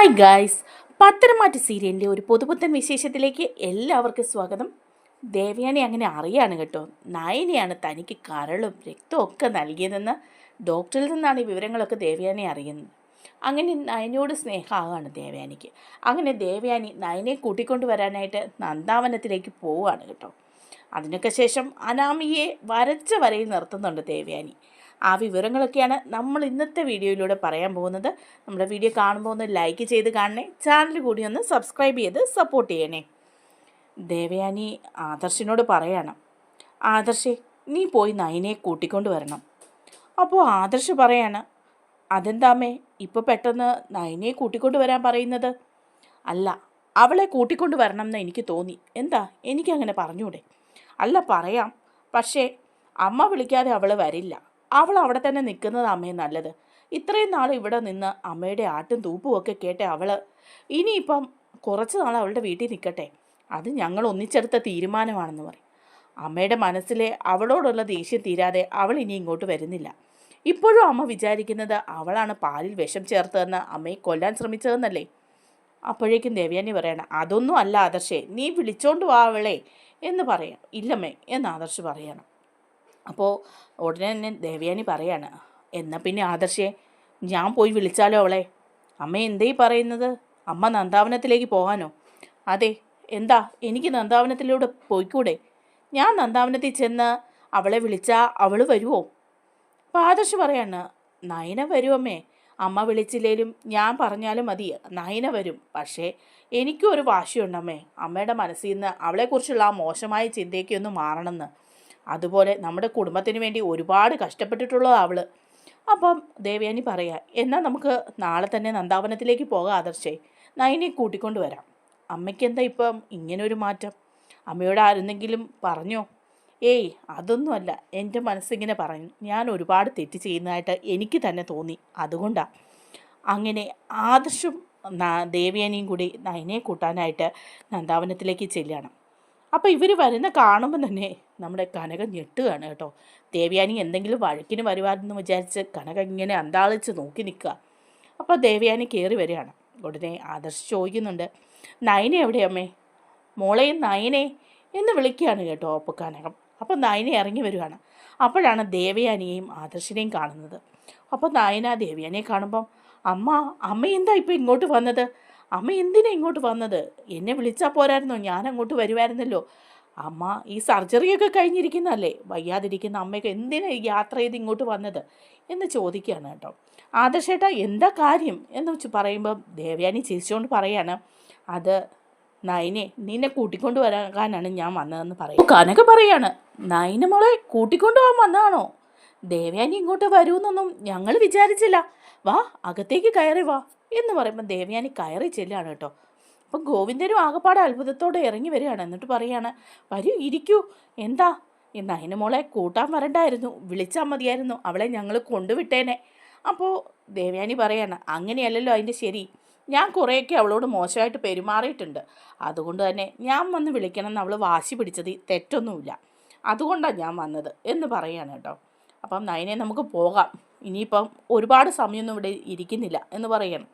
Hi guys Patharamattu സീരിയലിന്റെ ഒരു പുതുപുത്തൻ വിശേഷത്തിലേക്ക് എല്ലാവർക്കും സ്വാഗതം. ദേവയാനി അങ്ങനെ അറിയാണ് കേട്ടോ. നയനയാണ് തനിക്ക് കരളും രക്തവും ഒക്കെ നൽകിയതെന്ന് ഡോക്ടറിൽ നിന്നാണ് ഈ വിവരങ്ങളൊക്കെ ദേവയാനി അറിയുന്നത്. അങ്ങനെ നയനോട് സ്നേഹമാകാണ് ദേവയാനിക്ക്. അങ്ങനെ ദേവയാനി നയനെ കൂട്ടിക്കൊണ്ട് വരാനായിട്ട് നന്ദാവനത്തിലേക്ക് പോവുകയാണ് കേട്ടോ. അതിനൊക്കെ ശേഷം അനാമിയെ വരച്ച വരയിൽ നിർത്തുന്നുണ്ട് ദേവയാനി. ആ വിവരങ്ങളൊക്കെയാണ് നമ്മൾ ഇന്നത്തെ വീഡിയോയിലൂടെ പറയാൻ പോകുന്നത്. നമ്മുടെ വീഡിയോ കാണുമ്പോൾ ഒന്ന് ലൈക്ക് ചെയ്ത് കാണണേ. ചാനൽ കൂടി ഒന്ന് സബ്സ്ക്രൈബ് ചെയ്ത് സപ്പോർട്ട് ചെയ്യണേ. ദേവയാനി ആദർശിനോട് പറയണം ആദർശേ നീ പോയി നയനെ കൂട്ടിക്കൊണ്ട് വരണം. അപ്പോൾ ആദർശ് പറയാണ് അതെന്താമേ ഇപ്പോൾ പെട്ടെന്ന് നയനെ കൂട്ടിക്കൊണ്ട് വരാൻ പറയുന്നത്? അല്ല അവളെ കൂട്ടിക്കൊണ്ട് വരണം എന്ന് എനിക്ക് തോന്നി. എന്താ? എനിക്കങ്ങനെ പറഞ്ഞൂടെ? അല്ല പറയാം. പക്ഷേ അമ്മ വിളിക്കാതെ അവൾ വരില്ല. അവൾ അവിടെ തന്നെ നിൽക്കുന്നത് അമ്മയെ നല്ലത്. ഇത്രയും നാൾ ഇവിടെ നിന്ന് അമ്മയുടെ ആട്ടും തൂപ്പും ഒക്കെ കേട്ട് അവൾ ഇനിയിപ്പം കുറച്ച് നാൾ അവളുടെ വീട്ടിൽ നിൽക്കട്ടെ. അത് ഞങ്ങൾ ഒന്നിച്ചെടുത്ത തീരുമാനമാണെന്ന് പറയും. അമ്മയുടെ മനസ്സിലെ അവളോടുള്ള ദേഷ്യം തീരാതെ അവൾ ഇനി ഇങ്ങോട്ട് വരുന്നില്ല. ഇപ്പോഴും അമ്മ വിചാരിക്കുന്നത് അവളാണ് പാലിൽ വിഷം ചേർത്തതെന്ന് അമ്മയെ കൊല്ലാൻ ശ്രമിച്ചതെന്നല്ലേ? അപ്പോഴേക്കും ദേവ്യാനി പറയണം അതൊന്നും അല്ല ആദർശേ നീ വിളിച്ചോണ്ട് വാ അവളെ എന്ന് പറയാം ഇല്ലമ്മേ എന്ന് ആദർശ് പറയണം. അപ്പോൾ ഉടനെ തന്നെ ദേവയാനി പറയാണ് എന്നാൽ പിന്നെ ആദർശേ ഞാൻ പോയി വിളിച്ചാലോ അവളെ? അമ്മ എന്തേ പറയുന്നത്? അമ്മ നന്ദാവനത്തിലേക്ക് പോകാനോ? അതെ എന്താ എനിക്ക് നന്ദാവനത്തിലൂടെ പോയിക്കൂടെ? ഞാൻ നന്ദാവനത്തിൽ ചെന്ന് അവളെ വിളിച്ചാൽ അവൾ വരുമോ അപ്പോൾ ആദർശ് പറയാണ് നയന വരുമമ്മേ അമ്മ വിളിച്ചില്ലേലും ഞാൻ പറഞ്ഞാലും മതി നയന വരും. പക്ഷേ എനിക്കും ഒരു വാശിയുണ്ടമ്മേ അമ്മയുടെ മനസ്സിൽ നിന്ന് അവളെക്കുറിച്ചുള്ള ആ മോശമായ ചിന്തയൊക്കെ ഒന്ന് മാറണമെന്ന്. അതുപോലെ നമ്മുടെ കുടുംബത്തിന് വേണ്ടി ഒരുപാട് കഷ്ടപ്പെട്ടിട്ടുള്ളത് അവൾ. അപ്പം ദേവയാനി പറയാ എന്നാൽ നമുക്ക് നാളെ തന്നെ നന്ദാവനത്തിലേക്ക് പോകാം ആദർശേ. നയനെ കൂട്ടിക്കൊണ്ട് വരാം. അമ്മയ്ക്ക് എന്താ ഇപ്പം ഇങ്ങനെ ഒരു മാറ്റം? അമ്മയോട് ആരെന്തെങ്കിലും പറഞ്ഞോ? ഏയ് അതൊന്നുമല്ല. എന്റെ മനസ്സിങ്ങനെ പറഞ്ഞു ഞാൻ ഒരുപാട് തെറ്റ് ചെയ്യുന്നതായിട്ട് എനിക്ക് തന്നെ തോന്നി. അതുകൊണ്ടാണ് അങ്ങനെ ആദർശും ദേവയാനിയും കൂടി നയനെ കൂട്ടാനായിട്ട് നന്ദാവനത്തിലേക്ക് ചെല്ലുകയാണ് അപ്പോൾ ഇവർ വരുന്ന കാണുമ്പോൾ തന്നെ നമ്മുടെ കനക ഞെട്ടുകയാണ് കേട്ടോ. ദേവയാനി എന്തെങ്കിലും വഴക്കിന് വരുവാണെന്ന് വിചാരിച്ച് കനക ഇങ്ങനെ അന്താളിച്ച് നോക്കി നിൽക്കുക. അപ്പോൾ ദേവയാനി കയറി വരികയാണ്. ഉടനെ ആദർശ് ചോദിക്കുന്നുണ്ട് നയന എവിടെയമ്മേ മോളെ നയനെ എന്ന് വിളിക്കുകയാണ് കേട്ടോ അപ്പോൾ കനകം. അപ്പോൾ നയന ഇറങ്ങി വരികയാണ്. അപ്പോഴാണ് ദേവയാനിയെയും ആദർശിനെയും കാണുന്നത്. അപ്പോൾ നയന ദേവയാനിയെ കാണുമ്പം അമ്മ അമ്മ എന്താ ഇപ്പോൾ ഇങ്ങോട്ട് വന്നത്? അമ്മ എന്തിനാ ഇങ്ങോട്ട് വന്നത്? എന്നെ വിളിച്ചാൽ പോരായിരുന്നോ? ഞാൻ അങ്ങോട്ട് വരുമായിരുന്നല്ലോ അമ്മ ഈ സർജറിയൊക്കെ കഴിഞ്ഞിരിക്കുന്നതല്ലേ? വയ്യാതിരിക്കുന്ന അമ്മയ്ക്ക് എന്തിനാ യാത്ര ചെയ്ത് ഇങ്ങോട്ട് വന്നത്? എന്ന് ചോദിക്കുകയാണ് കേട്ടോ. ആദർശേട്ടാ എന്താ കാര്യം? എന്ന് വെച്ച് പറയുമ്പോൾ ദേവയാനി ചിരിച്ചുകൊണ്ട് പറയാണ്. അത് നയനെ നിന്നെ കൂട്ടിക്കൊണ്ട് വരാനാണ് ഞാൻ വന്നതെന്ന് പറയും. കനക പറയാണ്. നയന മോളെ കൂട്ടിക്കൊണ്ട് പോകാൻ വന്നതാണോ? ദേവയാനി ഇങ്ങോട്ട് വരൂന്നൊന്നും ഞങ്ങൾ വിചാരിച്ചില്ല. വാ അകത്തേക്ക് കയറി വാ എന്ന് പറയുമ്പോൾ ദേവയാനി കയറി ചെല്ലുകയാണ് കേട്ടോ. അപ്പം ഗോവിന്ദനും ആകപ്പാടെ അത്ഭുതത്തോടെ ഇറങ്ങി വരികയാണ്. എന്നിട്ട് പറയാണ് വരൂ ഇരിക്കൂ. എന്താ? നയന മോളെ കൂട്ടാൻ വരണ്ടായിരുന്നു. വിളിച്ചാൽ മതിയായിരുന്നു. അവളെ ഞങ്ങൾ കൊണ്ടുവിട്ടേനെ. അപ്പോൾ ദേവയാനി പറയാണ് അങ്ങനെയല്ലല്ലോ അതിന്റെ ശരി. ഞാൻ കുറേയൊക്കെ അവളോട് മോശമായിട്ട് പെരുമാറിയിട്ടുണ്ട്. അതുകൊണ്ട് തന്നെ ഞാൻ വന്ന് വിളിക്കണം എന്ന് അവൾ വാശി പിടിച്ചത് തെറ്റൊന്നുമില്ല. അതുകൊണ്ടാണ് ഞാൻ വന്നത്. എന്ന് പറയാണ് കേട്ടോ. അപ്പം നയനെ നമുക്ക് പോകാം. ഇനിയിപ്പം ഒരുപാട് സമയമൊന്നും ഇവിടെ ഇരിക്കുന്നില്ല എന്ന് പറയണം.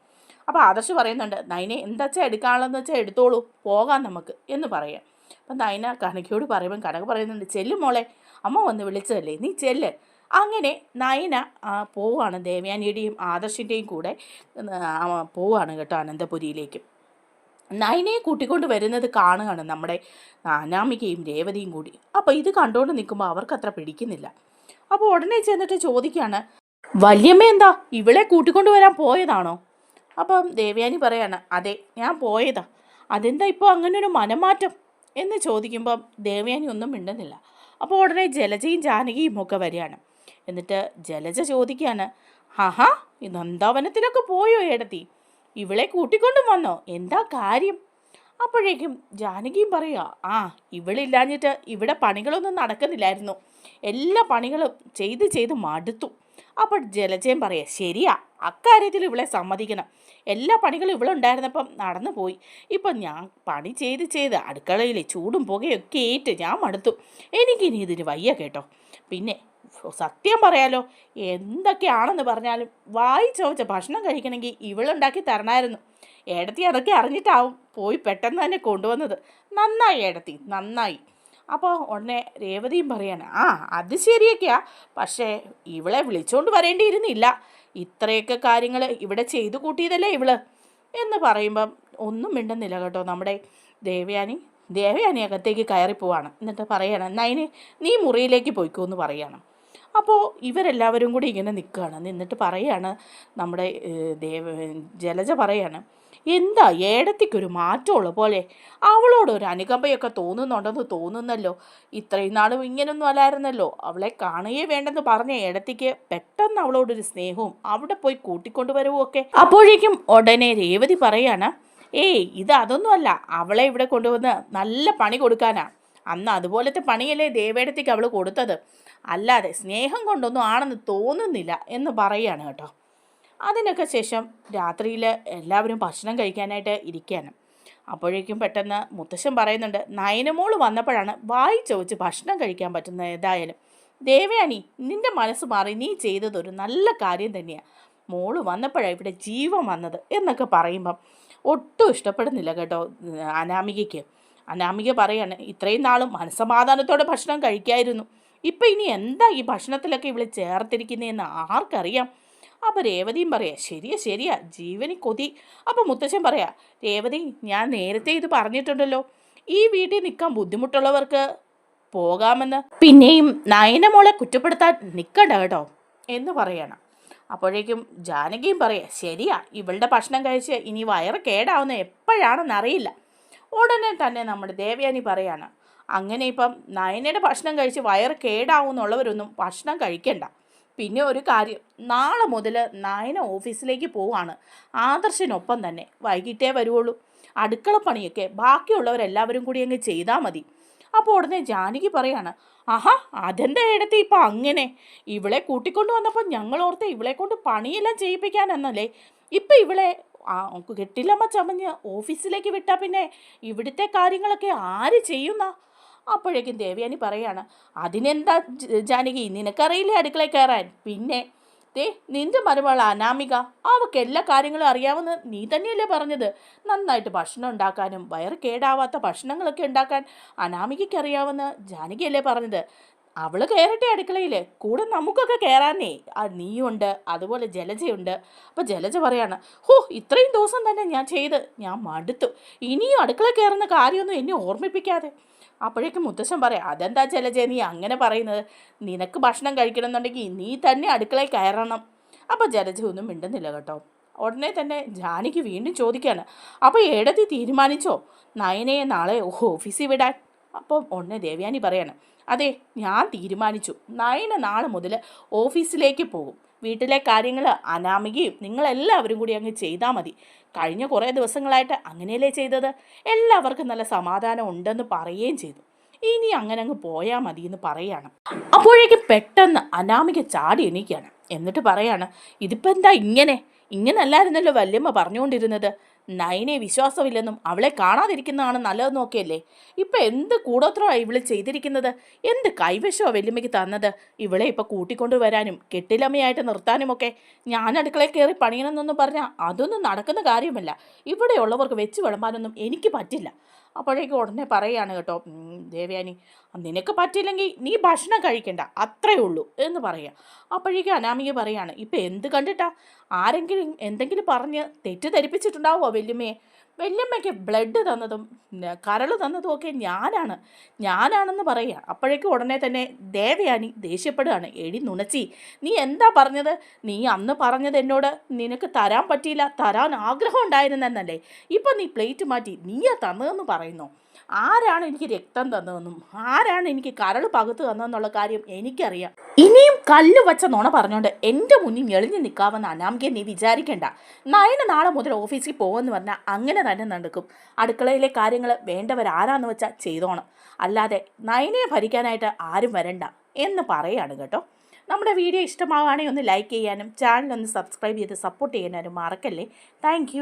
അപ്പോൾ ആദർശ് പറയുന്നുണ്ട് നയനെ എന്താ വെച്ചാൽ എടുക്കാനുള്ളതെന്ന് വെച്ചാൽ എടുത്തോളൂ പോകാം നമുക്ക് എന്ന് പറയാം. അപ്പം നയന കനകയോട് പറയുമ്പം കനക പറയുന്നുണ്ട് ചെല്ലു മോളെ അമ്മ വന്ന് വിളിച്ചതല്ലേ നീ ചെല്ല്. അങ്ങനെ നയന പോവാണ് ദേവയാനിയുടെയും ആദർശിന്റെയും കൂടെ പോവാണ് കേട്ടോ അനന്തപുരിയിലേക്ക്. നയനയെ കൂട്ടിക്കൊണ്ട് വരുന്നത് കാണുകയാണ് നമ്മുടെ അനാമികയും രേവതിയും കൂടി. അപ്പോൾ ഇത് കണ്ടുകൊണ്ട് നിൽക്കുമ്പോൾ അവർക്ക് അത്ര പിടിക്കുന്നില്ല. അപ്പോൾ ഉടനെ ചെന്നിട്ട് ചോദിക്കുകയാണ് വല്യമ്മ എന്താ? ഇവളെ കൂട്ടിക്കൊണ്ടുവരാൻ പോയതാണോ? അപ്പം ദേവയാനി പറയാണ് അതെ ഞാൻ പോയതാ. അതെന്താ ഇപ്പോൾ അങ്ങനെ ഒരു മനമാറ്റം? എന്ന് ചോദിക്കുമ്പം ദേവയാനി ഒന്നും മിണ്ടുന്നില്ല. അപ്പോൾ ഉടനെ ജലജയും ജാനകിയും ഒക്കെ വരികയാണ്. എന്നിട്ട് ജലജ ചോദിക്കുകയാണ് ആഹാ നന്ദാവനത്തിലൊക്കെ പോയോ ഏടത്തി? ഇവളെ കൂട്ടിക്കൊണ്ടും വന്നോ? എന്താ കാര്യം? അപ്പോഴേക്കും ജാനകിയും പറയുക ആ ഇവളില്ലാഞ്ഞിട്ട് ഇവിടെ പണികളൊന്നും നടക്കുന്നില്ലായിരുന്നു. എല്ലാ പണികളും ചെയ്ത് ചെയ്ത് മടുത്തു. അപ്പോൾ ജലജയം പറയുക ശരിയാ അക്കാര്യത്തിൽ ഇവളെ സമ്മതിക്കണം. എല്ലാ പണികളും ഇവളുണ്ടായിരുന്നപ്പം നടന്നു പോയി. ഇപ്പം ഞാൻ പണി ചെയ്ത് ചെയ്ത് അടുക്കളയിൽ ചൂടും പുകയൊക്കെ ഏറ്റ് ഞാൻ മടുത്തു. എനിക്കിനി ഇതിന് വയ്യ കേട്ടോ. പിന്നെ സത്യം പറയാലോ എന്തൊക്കെയാണെന്ന് പറഞ്ഞാലും വായിച്ചോച്ച ഭക്ഷണം കഴിക്കണമെങ്കിൽ ഇവളുണ്ടാക്കി തരണമായിരുന്നു. ഏടത്തി അതൊക്കെ അറിഞ്ഞിട്ടാവും പോയി പെട്ടെന്ന് തന്നെ കൊണ്ടുവന്നത്. നന്നായി ഏടത്തി നന്നായി. അപ്പോൾ ഉടനെ രേവതിയും പറയാണ് ആ അത് ശരിയൊക്കെയാ. പക്ഷേ ഇവളെ വിളിച്ചുകൊണ്ട് വരേണ്ടിയിരുന്നില്ല. ഇത്രയൊക്കെ കാര്യങ്ങൾ ഇവിടെ ചെയ്തു കൂട്ടിയതല്ലേ ഇവൾ? എന്ന് പറയുമ്പം ഒന്നും മിണ്ടുന്നില്ല കേട്ടോ നമ്മുടെ ദേവയാനി. ദേവയാനി അകത്തേക്ക് കയറി പോവാണ് എന്നിട്ട് പറയണം നൈന് നീ മുറിയിലേക്ക് പോയിക്കോ എന്ന് പറയാണ്. അപ്പോൾ ഇവരെല്ലാവരും കൂടി ഇങ്ങനെ നിൽക്കുകയാണ് നിന്നിട്ട് പറയാണ് നമ്മുടെ ദേവ ജലജ പറയാണ് എന്താ ഏടത്തിക്കൊരു മാറ്റമുള്ള പോലെ? അവളോട് ഒരു അനുകമ്പയൊക്കെ തോന്നുന്നുണ്ടെന്ന് തോന്നുന്നല്ലോ. ഇത്രയും നാളും ഇങ്ങനൊന്നും അല്ലായിരുന്നല്ലോ. അവളെ കാണുകയേ വേണ്ടെന്ന് പറഞ്ഞ ഏടത്തിക്ക് പെട്ടെന്ന് അവളോടൊരു സ്നേഹവും അവിടെ പോയി കൂട്ടിക്കൊണ്ടുവരവും ഒക്കെ. അപ്പോഴേക്കും ഉടനെ രേവതി പറയാണ് ഏയ് ഇത് അതൊന്നുമല്ല. അവളെ ഇവിടെ കൊണ്ടുവന്ന് നല്ല പണി കൊടുക്കാനാ. അന്ന് അതുപോലത്തെ പണിയല്ലേ ദേവേടത്തേക്ക് അവൾ കൊടുത്തത്? അല്ലാതെ സ്നേഹം കൊണ്ടൊന്നും ആണെന്ന് തോന്നുന്നില്ല എന്ന് പറയുകയാണ് കേട്ടോ. അതിനൊക്കെ ശേഷം രാത്രിയിൽ എല്ലാവരും ഭക്ഷണം കഴിക്കാനായിട്ട് ഇരിക്കുകയാണ്. അപ്പോഴേക്കും പെട്ടെന്ന് മുത്തശ്ശൻ പറയുന്നുണ്ട് നയനമോൾ വന്നപ്പോഴാണ് വായി ചോദിച്ച് ഭക്ഷണം കഴിക്കാൻ പറ്റുന്നത് ഏതായാലും. ദേവയാനി നിന്റെ മനസ്സ് മാറി നീ ചെയ്തതൊരു നല്ല കാര്യം തന്നെയാണ് മോൾ വന്നപ്പോഴാണ് ഇവിടെ ജീവൻ വന്നത് എന്നൊക്കെ പറയുമ്പം ഒട്ടും ഇഷ്ടപ്പെടുന്നില്ല കേട്ടോ അനാമികയ്ക്ക്. അനാമിക പറയാണ് ഇത്രയും നാളും മനസമാധാനത്തോടെ ഭക്ഷണം കഴിക്കായിരുന്നു. ഇപ്പം ഇനി എന്താ ഈ ഭക്ഷണത്തിലൊക്കെ ഇവൾ ചേർത്തിരിക്കുന്നതെന്ന് ആർക്കറിയാം? അപ്പോൾ രേവതിയും പറയാം ശരിയാ ശരിയാ ജീവനി കൊതി. അപ്പോൾ മുത്തശ്ശൻ പറയാ രേവതി ഞാൻ നേരത്തെ ഇത് പറഞ്ഞിട്ടുണ്ടല്ലോ. ഈ വീട്ടിൽ നിൽക്കാൻ ബുദ്ധിമുട്ടുള്ളവർക്ക് പോകാമെന്ന്. പിന്നെയും നയനമോളെ കുറ്റപ്പെടുത്താൻ നിൽക്കണ്ട കേട്ടോ എന്ന് പറയണം. അപ്പോഴേക്കും ജാനകിയും പറയാം ശരിയാ ഇവളുടെ ഭക്ഷണം കഴിച്ച് ഇനി വയറ് കേടാവുന്ന എപ്പോഴാണെന്ന് അറിയില്ല ഉടനെ തന്നെ നമ്മുടെ ദേവയാനി പറയാണ് അങ്ങനെ ഇപ്പം നയനയുടെ ഭക്ഷണം കഴിച്ച് വയറ് കേടാവുന്നുള്ളവരൊന്നും ഭക്ഷണം കഴിക്കണ്ട. പിന്നെ ഒരു കാര്യം നാളെ മുതൽ നയന ഓഫീസിലേക്ക് പോവാണ്. ആദർശനൊപ്പം തന്നെ വൈകിട്ടേ വരുവുള്ളൂ. അടുക്കള പണിയൊക്കെ ബാക്കിയുള്ളവരെല്ലാവരും കൂടി അങ്ങ് ചെയ്താൽ മതി. അപ്പോൾ ഉടനെ ജാനകി പറയാണ് ആഹാ അതെന്താ എടുത്ത് ഇപ്പം അങ്ങനെ? ഇവളെ കൂട്ടിക്കൊണ്ട് വന്നപ്പോൾ ഞങ്ങൾ ഓർത്ത് ഇവളെ കൊണ്ട് പണിയെല്ലാം ചെയ്യിപ്പിക്കാനെന്നല്ലേ? ഇപ്പം ഇവളെ ആ നമുക്ക് കിട്ടില്ലമ്മ ചമഞ്ഞ് ഓഫീസിലേക്ക് വിട്ടാൽ പിന്നെ ഇവിടുത്തെ കാര്യങ്ങളൊക്കെ ആര് ചെയ്യുന്ന? അപ്പോഴേക്കും ദേവയാനി പറയാണ് അതിനെന്താ ജാനകി നിനക്കറിയില്ലേ അടുക്കളയിൽ കയറാൻ? പിന്നെ ദേ നിന്റെ മരുമകൾ അനാമിക അവൾക്ക് എല്ലാ കാര്യങ്ങളും അറിയാവുന്ന നീ തന്നെയല്ലേ പറഞ്ഞത്? നന്നായിട്ട് ഭക്ഷണം ഉണ്ടാക്കാനും വയറ് കേടാവാത്ത ഭക്ഷണങ്ങളൊക്കെ ഉണ്ടാക്കാൻ അനാമികയ്ക്ക് അറിയാമെന്ന് ജാനകിയല്ലേ പറഞ്ഞത്? അവൾ കയറട്ടെ അടുക്കളയിൽ കൂടെ നമുക്കൊക്കെ കയറാനേ ആ നീയുണ്ട് അതുപോലെ ജലജയുണ്ട്. അപ്പോൾ ജലജ പറയാണ് ഹോ ഇത്രയും ദിവസം തന്നെ ഞാൻ ചെയ്ത് ഞാൻ മടുത്തു. ഇനിയും അടുക്കള കയറുന്ന കാര്യമൊന്നും എന്നെ ഓർമ്മിപ്പിക്കാതെ. അപ്പോഴേക്കും മുത്തശ്ശൻ പറയാം അതെന്താ ജലജ നീ അങ്ങനെ പറയുന്നത്? നിനക്ക് ഭക്ഷണം കഴിക്കണമെന്നുണ്ടെങ്കിൽ നീ തന്നെ അടുക്കളയിൽ കയറണം. അപ്പോൾ ജലജ ഒന്നും മിണ്ടുന്നില്ല കേട്ടോ. ഉടനെ തന്നെ ജാനിക്ക് വീണ്ടും ചോദിക്കുകയാണ് അപ്പോൾ ഏടത്തി തീരുമാനിച്ചോ? നയനയെ നാളെ ഓഫീസിൽ വിടാൻ അപ്പം ഉടനെ ദേവയാനി പറയാണ് അതെ ഞാൻ തീരുമാനിച്ചു. നയന നാളെ മുതൽ ഓഫീസിലേക്ക് പോകും. വീട്ടിലെ കാര്യങ്ങൾ അനാമികയും നിങ്ങളെല്ലാവരും കൂടി അങ്ങ് ചെയ്താൽ മതി. കഴിഞ്ഞ കുറേ ദിവസങ്ങളായിട്ട് അങ്ങനെയല്ലേ ചെയ്തത്? എല്ലാവർക്കും നല്ല സമാധാനം ഉണ്ടെന്ന് പറയുകയും ചെയ്തു. ഇനി അങ്ങനെ അങ്ങ് പോയാൽ മതി എന്ന് പറയാണ്. അപ്പോഴേക്കും പെട്ടെന്ന് അനാമിക ചാടി എണീക്കുകയാണ്. എന്നിട്ട് പറയാണ് ഇതിപ്പോൾ എന്താ ഇങ്ങനെ? ഇങ്ങനല്ലായിരുന്നല്ലോ വല്യമ്മ പറഞ്ഞുകൊണ്ടിരുന്നത്. നയനെ വിശ്വാസമില്ലെന്നും അവളെ കാണാതിരിക്കുന്നതാണ് നല്ലതെന്നും ഒക്കെയല്ലേ ഇപ്പം എന്ത് കൂടോത്രമാണ് ഇവൾ ചെയ്തിരിക്കുന്നത്? എന്ത് കൈവശമാണ് വെല്ലുമ്മയ്ക്ക് തന്നത്? ഇവളെ ഇപ്പം കൂട്ടിക്കൊണ്ടു വരാനും കെട്ടിലമ്മയായിട്ട് നിർത്താനുമൊക്കെ ഞാൻ അടുക്കളയിൽ കയറി പണിയണമെന്നൊന്നും പറഞ്ഞാൽ അതൊന്നും നടക്കുന്ന കാര്യമല്ല ഇവിടെയുള്ളവർക്ക് വെച്ച് വിളമ്പാനൊന്നും എനിക്ക് പറ്റില്ല. അപ്പോഴേക്കും ഉടനെ പറയുകയാണ് കേട്ടോ "ഉം, ദേവയാനി നിനക്ക് പറ്റില്ലെങ്കിൽ നീ ഭക്ഷണം കഴിക്കണ്ട അത്രയേ ഉള്ളൂ എന്ന് പറയുക അപ്പോഴേക്കും അനാമിക പറയാണ് ഇപ്പം എന്ത് കണ്ടിട്ടാ? ആരെങ്കിലും എന്തെങ്കിലും പറഞ്ഞ് തെറ്റിദ്ധരിപ്പിച്ചിട്ടുണ്ടാവുമോ വല്യമ്മയെ? വല്യമ്മയ്ക്ക് ബ്ലഡ് തന്നതും കരൾ തന്നതും ഒക്കെ ഞാനാണ്. ഞാനാണെന്ന് പറയുക. അപ്പോഴേക്കും ഉടനെ തന്നെ ദേവയാനി ദേഷ്യപ്പെടുകയാണ്. എടി നുണച്ചി നീ എന്താ പറഞ്ഞത്? നീ അന്ന് പറഞ്ഞത് എന്നോട് നിനക്ക് തരാൻ പറ്റിയില്ല. തരാൻ ആഗ്രഹം ഉണ്ടായിരുന്നെന്നല്ലേ? ഇപ്പം നീ പ്ലേറ്റ് മാറ്റി നീയാ തന്നതെന്ന് പറയുന്നു? ആരാണ് എനിക്ക് രക്തം തന്നതെന്നും ആരാണ് എനിക്ക് കരൾ പകുത്ത് തന്നതെന്നുള്ള കാര്യം എനിക്കറിയാം. ഇനിയും കല്ല് വച്ച നുണ പറഞ്ഞുകൊണ്ട് എന്റെ മുന്നിൽ എളിഞ്ഞു നിൽക്കാമെന്ന് അനാമികയെ നീ വിചാരിക്കേണ്ട. നയന നാളെ മുതൽ ഓഫീസിൽ പോകുമെന്ന് പറഞ്ഞാൽ അങ്ങനെ തന്നെ നടക്കും. അടുക്കളയിലെ കാര്യങ്ങൾ വേണ്ടവരാരാന്ന് വെച്ചാൽ ചെയ്തോണം. അല്ലാതെ നയനയെ ഭരിക്കാനായിട്ട് ആരും വരണ്ട എന്ന് പറയാണ് കേട്ടോ. നമ്മുടെ വീഡിയോ ഇഷ്ടമാവുകയാണെങ്കിൽ ഒന്ന് ലൈക്ക് ചെയ്യാനും ചാനൽ ഒന്ന് സബ്സ്ക്രൈബ് ചെയ്ത് സപ്പോർട്ട് ചെയ്യാനും മറക്കല്ലേ. താങ്ക്